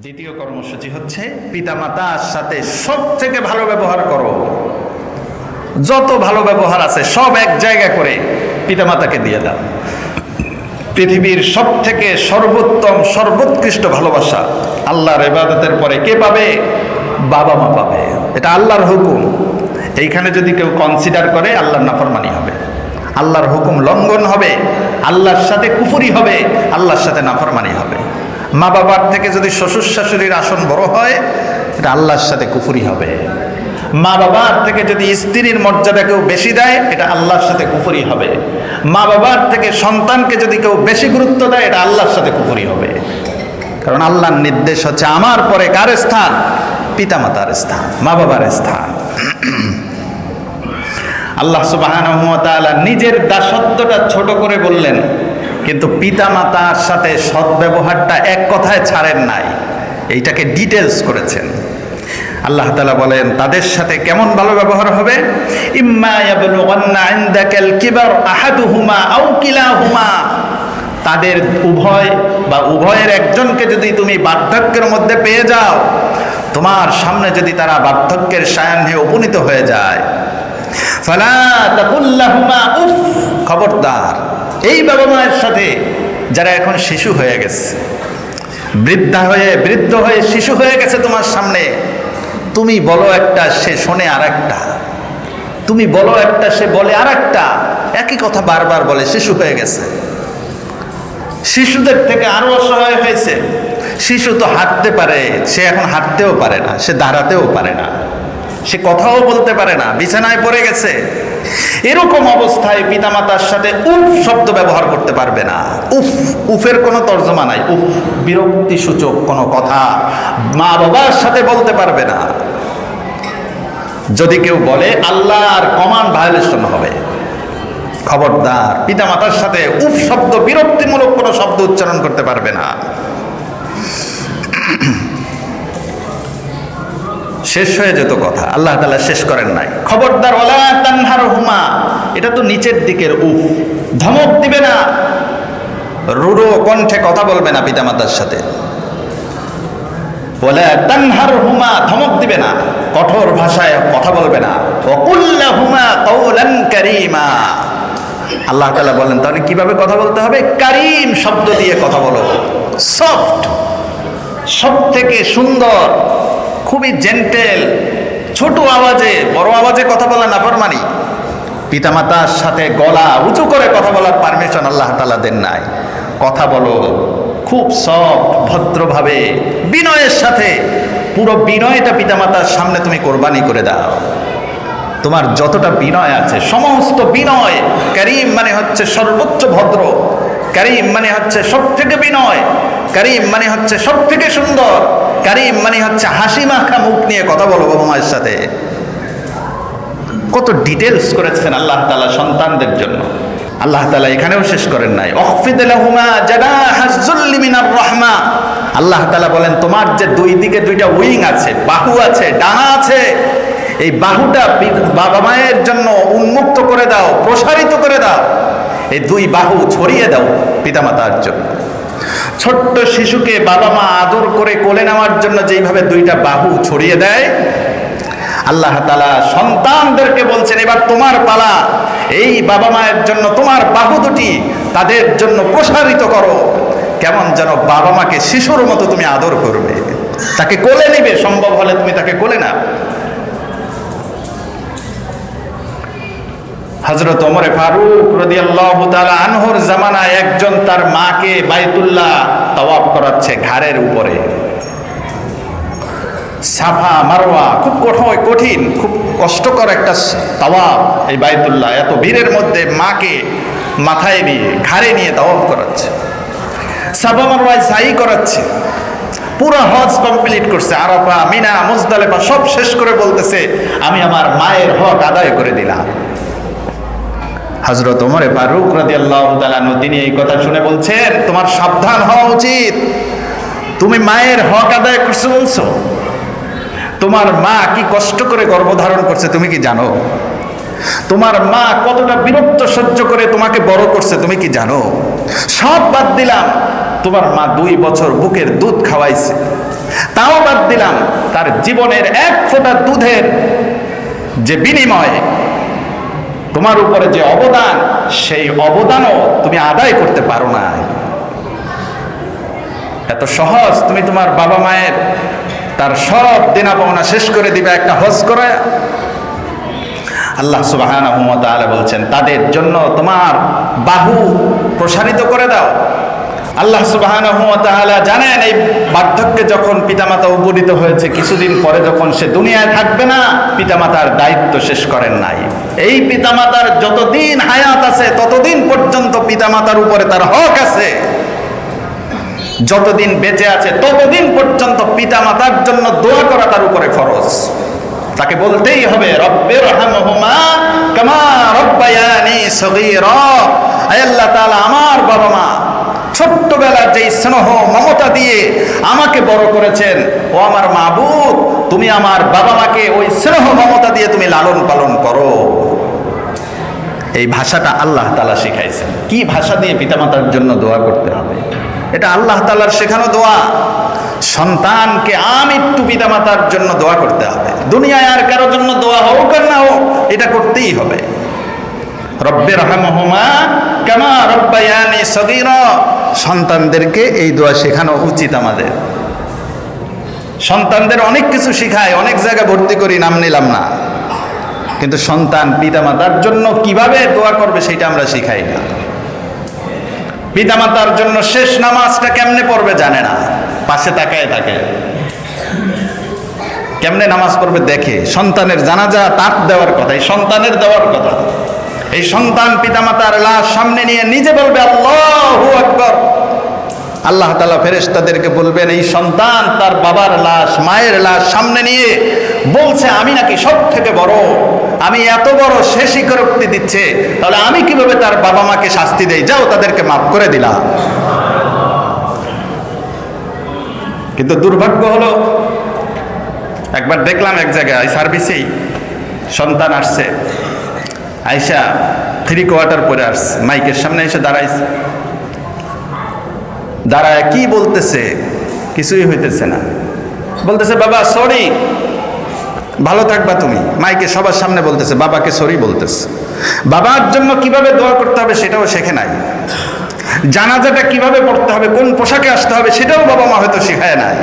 দ্বিতীয় কর্মসূচি হচ্ছে পিতামাতার সাথে সব থেকে ভালো ব্যবহার করো। যত ভালো ব্যবহার আছে, সব এক জায়গা করে পিতামাতাকে দিয়ে দাও। পৃথিবীর সব থেকে সর্বোত্তম, সর্বোৎকৃষ্ট ভালোবাসা আল্লাহর ইবাদতের পরে কে পাবে? বাবা মা পাবে। এটা আল্লাহর হুকুম। এইখানে যদি কেউ কনসিডার করে, আল্লাহর নাফরমানি হবে। আল্লাহর হুকুম লঙ্ঘন হবে, আল্লাহর সাথে কুফুরি হবে, আল্লাহর সাথে নাফরমানি হবে। মা বাবার থেকে যদি শ্বশুর শাশুড়ির আসন বড় হয়, এটা আল্লাহর সাথে কুফুরি হবে। মা বাবার থেকে যদি স্ত্রীর মর্যাদা কেউ বেশি দেয়, এটা আল্লাহর সাথে কুফুরি হবে। মা বাবার থেকে সন্তানকে যদি কেউ বেশি গুরুত্ব দেয়, এটা আল্লাহর সাথে কুফুরি হবে। কারণ আল্লাহর নির্দেশ হচ্ছে আমার পরে কার স্থান? পিতামাতার স্থান মা বাবার স্থান। আল্লাহ ওয়া নিজের দাসত্বটা ছোট করে বললেন কিন্তু পিতা মাতার সাথে সদ্ব্যবহারটা এক কথায় ছাড়েন নাই। এইটাকে ডিটেলস করেছেন। আল্লাহ তাআলা বলেন, তাদের সাথে কেমন ভালো ব্যবহার হবে? তাদের উভয় বা উভয়ের একজনকে যদি তুমি বার্ধক্যের মধ্যে পেয়ে যাও, তোমার সামনে যদি তারা বার্ধক্যের সায়াহ্নে উপনীত হয়ে যায়। খবরদার। এই বাবা মায়ের সাথে যারা এখন শিশু হয়ে গেছে, বৃদ্ধা হয়ে, বৃদ্ধ হয়ে শিশু হয়ে গেছে তোমার সামনে, তুমি বলো একটা, সে শোনে আর একটা তুমি বলো একটা, সে বলে আর একটা একই কথা বারবার বলে, শিশু হয়ে গেছে। শিশুদের থেকে আরও অসহায় হয়েছে। শিশু তো হাঁটতে পারে, সে এখন হাঁটতেও পারে না, সে দাঁড়াতেও পারে না। সে কথাও বলতে পারে না, বিছানায় পড়ে গেছে। এরকম অবস্থায় পিতামাতার সাথে উফ শব্দ ব্যবহার করতে পারবে না। উফ, উফের কোনো তর্জমা নাই। উফ বিরক্তি সূচক কোনো কথা মা বাবার সাথে বলতে পারবে না। যদি কেউ বলে, আল্লাহর কমান্ড ভায়োলেশন হবে। খবরদার, পিতামাতার সাথে উফ শব্দ বিরক্তিমূলক কোনো শব্দ উচ্চারণ করতে পারবে না। শেষ হয়ে যেত কথা। আল্লাহ তালা শেষ করেন নাই। খবরদার, ওলা তানহার হুমা এটা তো নিচের দিকের উফ। ধমক দিবে না। রুড়ো কণ্ঠে কথা বলবে না পিতামাতার সাথে। বলে তানহার হুমা ধমক দিবে না। কঠোর ভাষায় কথা বলবে না। অকুল্লা হুমা কৌলান কারিমা। আল্লাহ তালা বলেন, তাহলে কীভাবে কথা বলতে হবে? কারিম শব্দ দিয়ে কথা বলো। সফট সব থেকে সুন্দর। খুবই জেন্টেল ছোট আওয়াজে, বড় আওয়াজে কথা বলা না ফরমানি পিতামাতার সাথে গলা উঁচু করে কথা বলার পারমিশন আল্লাহ তালা দেন নাই। কথা বলো, খুব সফট ভদ্রভাবে, বিনয়ের সাথে। পুরো বিনয়টা পিতামাতার সামনে তুমি কোরবানি করে দাও। তোমার যতটা বিনয় আছে, সমস্ত বিনয়, করিম মানে হচ্ছে সর্বোচ্চ ভদ্র, করিম মানে হচ্ছে সব থেকে বিনয়, করিম মানে হচ্ছে সব থেকে সুন্দর। করিম মানে হচ্ছে হাসি মাখা মুখ নিয়ে কথা বলো বাবা মায়ের সাথে। কত ডিটেলস করেছেন আল্লাহ তালা সন্তানদের জন্য। আল্লাহ তালা এখানেও শেষ করেন নাই। রহমা। আল্লাহ তালা বলেন, তোমার যে দুই দিকে দুইটা উইং আছে, বাহু আছে, ডানা আছে, এই বাহুটা বাবা মায়ের জন্য উন্মুক্ত করে দাও, প্রসারিত করে দাও। এই দুই বাহু ছড়িয়ে দাও পিতামাতার জন্য। ছোট্ট শিশুকে বাবা মা আদর করে কোলে নেওয়ার জন্য যেইভাবে দুইটা বাহু ছড়িয়ে দেয়, আল্লাহ তালা সন্তানদেরকে বলছেন, এবার তোমার পালা। এই বাবা মায়ের জন্য তোমার বাহু দুটি তাদের জন্য প্রসারিত করো। কেমন যেন বাবা মাকে শিশুর মতো তুমি আদর করবে। তাকে কোলে নিবে, সম্ভব হলে তুমি তাকে কোলে না হজরত ওমরে ফারুক রদিয়াল্লাহু আনহুর জামানায় একজন তার মাকে বাইতুল্লাহ তওয়াব করাচ্ছে ঘাড়ের উপরে। সাফা, মারওয়া খুব কঠোর, কঠিন, খুব কষ্টকর একটা তাওয়াব এই বাইতুল্লাহ, এত বীরের মধ্যে মাকে মাথায় নিয়ে, ঘাড়ে নিয়ে তাওয়াব করাচ্ছে। সাফা, মারওয়ায় সাই করাচ্ছে। পুরো হজ কমপ্লিট করছে, আরাফা, মিনা, মুজদালেফা সব শেষ করে বলতেছে, আমি আমার মায়ের হক আদায় করে দিলাম। হজরত ওমরে ফারুক রাজি আল্লাহ তিনি এই কথা শুনে বলছেন, তোমার সাবধান হওয়া উচিত। তুমি মায়ের হক আদায় করছ বলছো। তোমার মা কি কষ্ট করে গর্ভধারণ করছে তুমি কি জানো? তোমার মা কতটা বিরক্ত সহ্য করে তোমাকে বড় করছে তুমি কি জানো? সব বাদ দিলাম। তোমার মা দুই বছর বুকের দুধ খাওয়াইছে। তাও বাদ দিলাম। তার জীবনের এক ফোঁটা দুধের যে বিনিময় তোমার উপরে যে অবদান, সেই অবদানও তুমি আদায় করতে পারো না এত সহজ তুমি তোমার বাবা মায়ের তার সব দেনা পাওনা শেষ করে দিবে, একটা হজ করে। আল্লাহ সুবাহ বলছেন, তাদের জন্য তোমার বাহু প্রসারিত করে দাও। আল্লাহ সুবাহান জানেন এই বার্ধক্যে যখন পিতামাতা উপনীত হয়েছে, কিছুদিন পরে যখন সে দুনিয়ায় থাকবে না, পিতামাতার দায়িত্ব শেষ করেন নাই। এই পিতামাতার যতদিন হায়াত আছে, ততদিন পর্যন্ত পিতামাতার উপরে তার হক আছে। যতদিন বেঁচে আছে, ততদিন পর্যন্ত পিতামাতার জন্য দোয়া করা তার উপরে ফরজ। তাকে বলতেই হবে রব্বের রহমহুমা কামা রব্বায়ানি সগীরা। আল্লাহ তাআলা, আমার বাবা মা ছোট্টবেলার যে স্নেহ, মমতা দিয়ে আমাকে বড় করেছেন, ও আমার মাবুদ তুমি আমার বাবা মাকে ওই স্নেহ, মমতা দিয়ে তুমি লালন পালন করো। এই ভাষাটা আল্লাহ তালা শিখাইছেন। কি ভাষা দিয়ে পিতামাতার জন্য দোয়া করতে হবে? এটা আল্লাহ তালার শেখানো দোয়া। সন্তানকে আমি আমৃত্যু পিতামাতার জন্য দোয়া করতে হবে। দুনিয়ায় আর কারোর জন্য দোয়া হোক আর না হোক, এটা করতেই হবে। রব্বের রহমহুমা কেমা রব্বায়ানি সগীরা সন্তানদেরকে এই দোয়া শেখানো উচিত আমাদের। সন্তানদের অনেক কিছু শেখায়, অনেক জায়গায় ভর্তি করি, নাম নিলাম না। কিন্তু সন্তান পিতামাতার জন্য কীভাবে দোয়া করবে সেটা আমরা শিখাই না। পিতামাতার জন্য শেষ নামাজটা কেমনে পড়বে জানে না। পাশে তাকায় থাকে। কেমনে নামাজ পড়বে দেখে। সন্তানের জানাজা তাক দেওয়ার কথা সন্তানের দেওয়ার কথা। এই সন্তান পিতামাতার লাশ সামনে নিয়ে নিজে বলবে, আল্লাহ আল্লাহ তালা ফেরেশতাদেরকে বলবেন, এই সন্তান তার বাবার লাশ, মায়ের লাশ সামনে নিয়ে বলছে, আমি নাকি সব থেকে বড়, আমি এত বড় সে স্বীকারোক্তি দিচ্ছে, তাহলে আমি কীভাবে তার বাবা মাকে শাস্তি দেই? যাও, তাদেরকে মাফ করে দিলাম কিন্তু দুর্ভাগ্য হলো, একবার দেখলাম এক জায়গায় সার্ভিসেই সন্তান আসছে। আইসা থ্রি কোয়ার্টার পরে আসছে। মাইকের সামনে এসে দাঁড়াইছে। দাঁড়ায় কি বলতেছে? কিছুই হইতেছে না। বলতেছে, বাবা সরি ভালো থাকবা তুমি। মাইকে সবার সামনে বলতেছে, বাবাকে সরি বলতেছে। বাবার জন্য কীভাবে দোয়া করতে হবে সেটাও শেখে নাই। জানাজাটা কীভাবে পড়তে হবে, কোন পোশাকে আসতে হবে সেটাও বাবা মা হয়তো শেখায় নাই।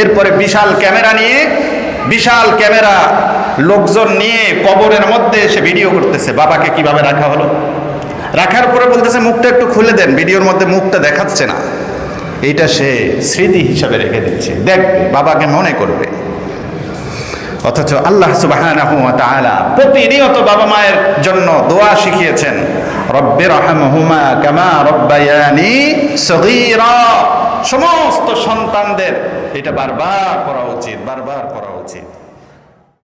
এরপরে বিশাল ক্যামেরা নিয়ে, বিশাল ক্যামেরা লোকজন নিয়ে কবরের মধ্যে এসে ভিডিও করতেছে, বাবাকে কীভাবে রাখা হলো? রাখার পরে বলতেছে, মুখটা একটু খুলে দেন, ভিডিওর মধ্যে মুখটা দেখাচ্ছে না। এইটা সে স্মৃতি হিসাবে রেখে দিচ্ছে। দেখবে বাবাকে মনে করবে। অথচ আল্লাহ তাআলা প্রতিনিয়ত বাবা মায়ের জন্য দোয়া শিখিয়েছেন রব্বের রহমহুমা কামা রব্বায়ানি সমস্ত সন্তানদের এটা বারবার করা উচিত, বারবার করা উচিত।